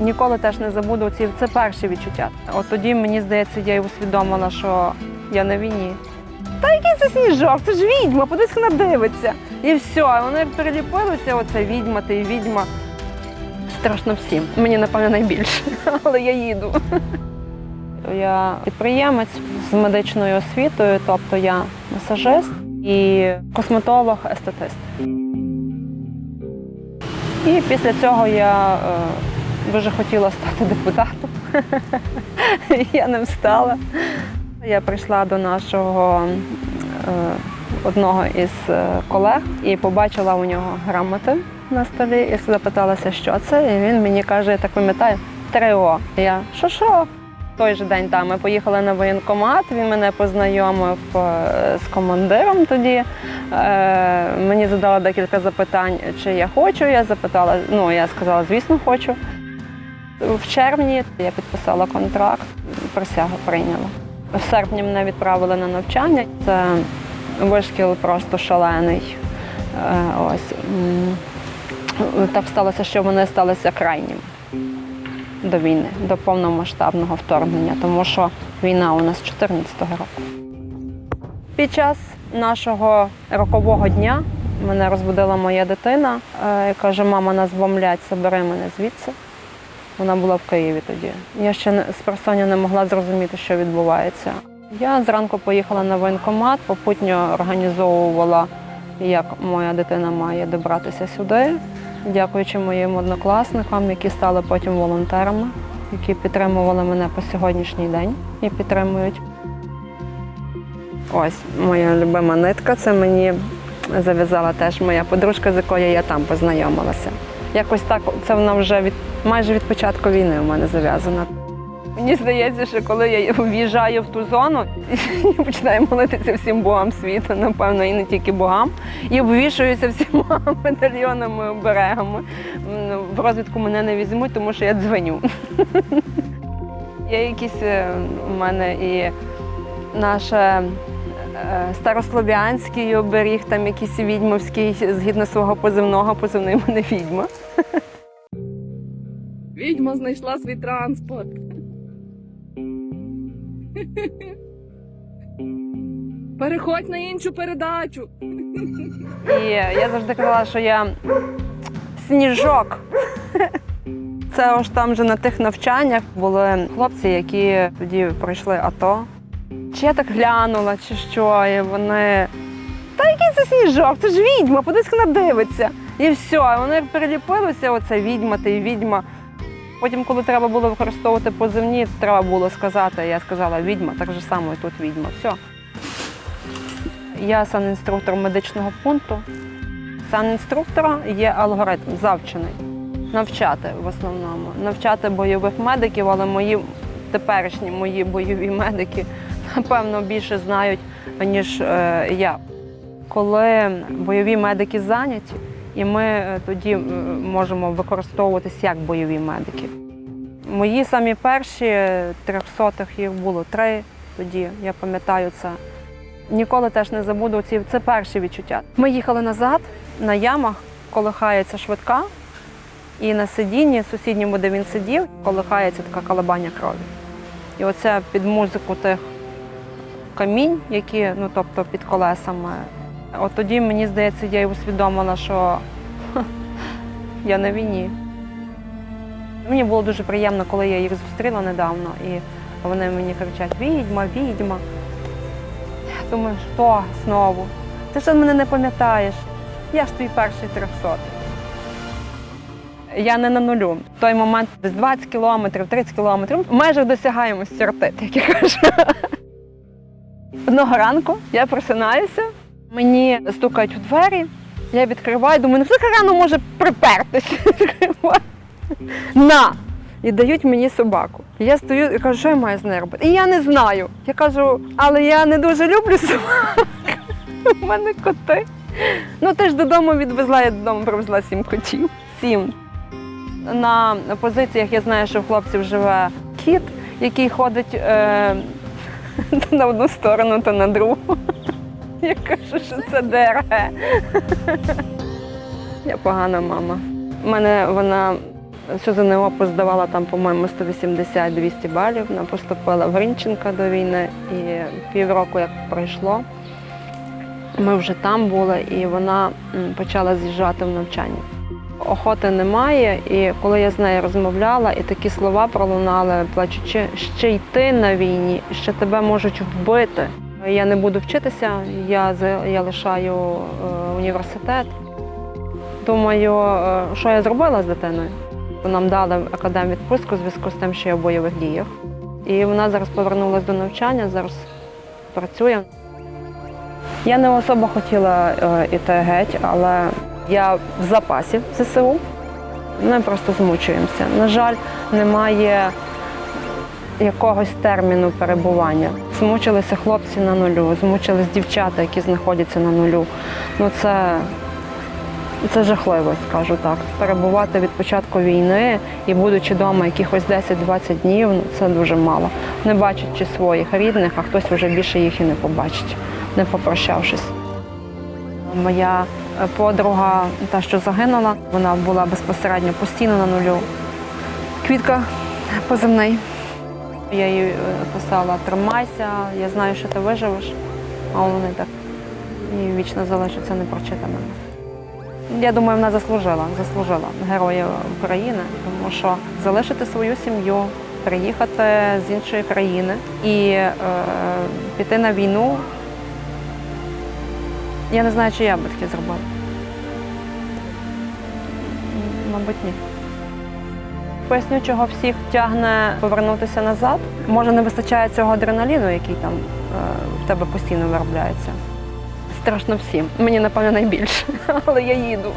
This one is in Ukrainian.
Ніколи теж не забуду ці це перші відчуття. От тоді мені здається, я й усвідомила, що я на війні. Та який це сніжок? Це ж відьма, подивись, вона дивиться. І все, воно як оце відьма, ти відьма. Страшно всім. Мені, напевно, найбільше, але я їду. Я підприємець з медичною освітою, тобто я масажист і косметолог, естетист. І після цього я е, дуже хотіла стати депутатом. я не встала. Я прийшла до нашого е, одного із е, колег і побачила у нього грамоти на столі і запиталася, що це. І він мені каже, я так пам'ятаю, 3О. Я що що? Той же день там ми поїхали на воєнкомат. Він мене познайомив е, з командиром тоді. Мені задала декілька запитань, чи я хочу. Я запитала, ну я сказала, звісно, хочу. В червні я підписала контракт, присягу прийняла. В серпні мене відправили на навчання. Це вишкіл просто шалений. Е, Ось так сталося, що вони сталися крайнім до війни, до повномасштабного вторгнення, тому що війна у нас з 14-го року. Під час нашого рокового дня мене розбудила моя дитина е, і каже: мама, нас бомблять, забери мене звідси. Вона була в Києві тоді. Я ще з просоння не могла зрозуміти, що відбувається. Я зранку поїхала на воєнкомат, попутньо організовувала, як моя дитина має добратися сюди, дякуючи моїм однокласникам, які стали потім волонтерами, які підтримували мене по сьогоднішній день і підтримують. Ось моя любима нитка. Це мені зав'язала теж моя подружка, з якою я там познайомилася. Якось так це вона вже від майже від початку війни у мене зав'язана. Мені здається, що коли я в'їжджаю в ту зону, я починаю молитися всім богам світу, напевно, і не тільки богам, і обвішуюся всіма медальйонами, оберегами. В розвідку мене не візьмуть, тому що я дзвоню. Є якісь е, у мене і наше старослов'янський оберіг, там якийсь відьмовський, згідно свого позивного, позивний мене відьма. Відьма знайшла свій транспорт. Переходь на іншу передачу. І я завжди казала, що я сніжок. Це ось там же на тих навчаннях були хлопці, які тоді пройшли АТО. Чи я так глянула, чи що, і вони. Та який це сніжок? Це ж відьма, подивись, вона дивиться. І все, як переліпилося, оце відьма, ти відьма. Потім, коли треба було використовувати позивні, треба було сказати, я сказала відьма, так же само і тут відьма. Все. Я санінструктор медичного пункту. Санінструктора є алгоритм завчений. Навчати в основному, навчати бойових медиків, але мої теперішні мої бойові медики напевно більше знають, ніж е, я. Коли бойові медики зайняті, і ми е, тоді можемо використовуватись як бойові медики. Мої самі перші трьохсотих їх було три тоді, я пам'ятаю це. Ніколи теж не забуду ці це перші відчуття. Ми їхали назад на ямах, колихається швидка, і на сидінні сусідньому, де він сидів, колихається така калабання крові. І оце під музику тих камінь, які, ну тобто під колесами. От тоді мені здається, я й усвідомила, що я на війні. Мені було дуже приємно, коли я їх зустріла недавно, і вони мені кричать: відьма, відьма. Я думаю, що знову? Ти що мене не пам'ятаєш? Я ж твій перший трьохсотий. Я не на нулю. В той момент десь 20 кілометрів, 30 кілометрів. Межах досягаємо стюартит, як я кажу. Одного ранку я просинаюся, мені стукають у двері, я відкриваю, думаю, ну хто рано може припертись. На! І дають мені собаку. Я стою і кажу, що я маю з нею робити? І я не знаю. Я кажу, але я не дуже люблю собак. У мене коти. Ну ти ж додому відвезла, я додому привезла сім котів. Сім. На позиціях я знаю, що в хлопців живе кіт, який ходить е, то на одну сторону, то на другу. Я кажу, що це ДРГ. Я погана мама. У мене вона Цю ЗНО здавала там, по-моєму, 180-200 балів. Вона поступила в Гринченка до війни. І півроку, як пройшло, ми вже там були, і вона почала з'їжджати в навчання. Охоти немає, і коли я з нею розмовляла, і такі слова пролунали, плачучи, ще йти на війні, ще тебе можуть вбити. Я не буду вчитися, я, я лишаю е, університет. Думаю, е, що я зробила з дитиною. Нам дали академ відпустку у зв'язку з тим, що я в бойових діях. І вона зараз повернулася до навчання, зараз працює. Я не особо хотіла е, іти геть, але я в запасі ЗСУ. Ми просто змучуємося. На жаль, немає якогось терміну перебування. Змучилися хлопці на нулю, змучились дівчата, які знаходяться на нулю. Ну це, це жахливо, скажу так. Перебувати від початку війни і будучи вдома якихось 10-20 днів, ну, це дуже мало. Не бачачи своїх рідних, а хтось вже більше їх і не побачить, не попрощавшись. Моя подруга, та, що загинула, вона була безпосередньо постійно на нулю. Квітка позивний. Я їй е, писала тримайся, я знаю, що ти виживеш, а вони так і вічно залишаться непрочитаними. Я думаю, вона заслужила, заслужила Героя України, тому що залишити свою сім'ю, приїхати з іншої країни і е, піти на війну. Я не знаю, чи я би таке зробила. Мабуть, ні. Поясню, чого всіх тягне повернутися назад. Може, не вистачає цього адреналіну, який там е, в тебе постійно виробляється. Страшно всім. Мені, напевно, найбільше, але я їду.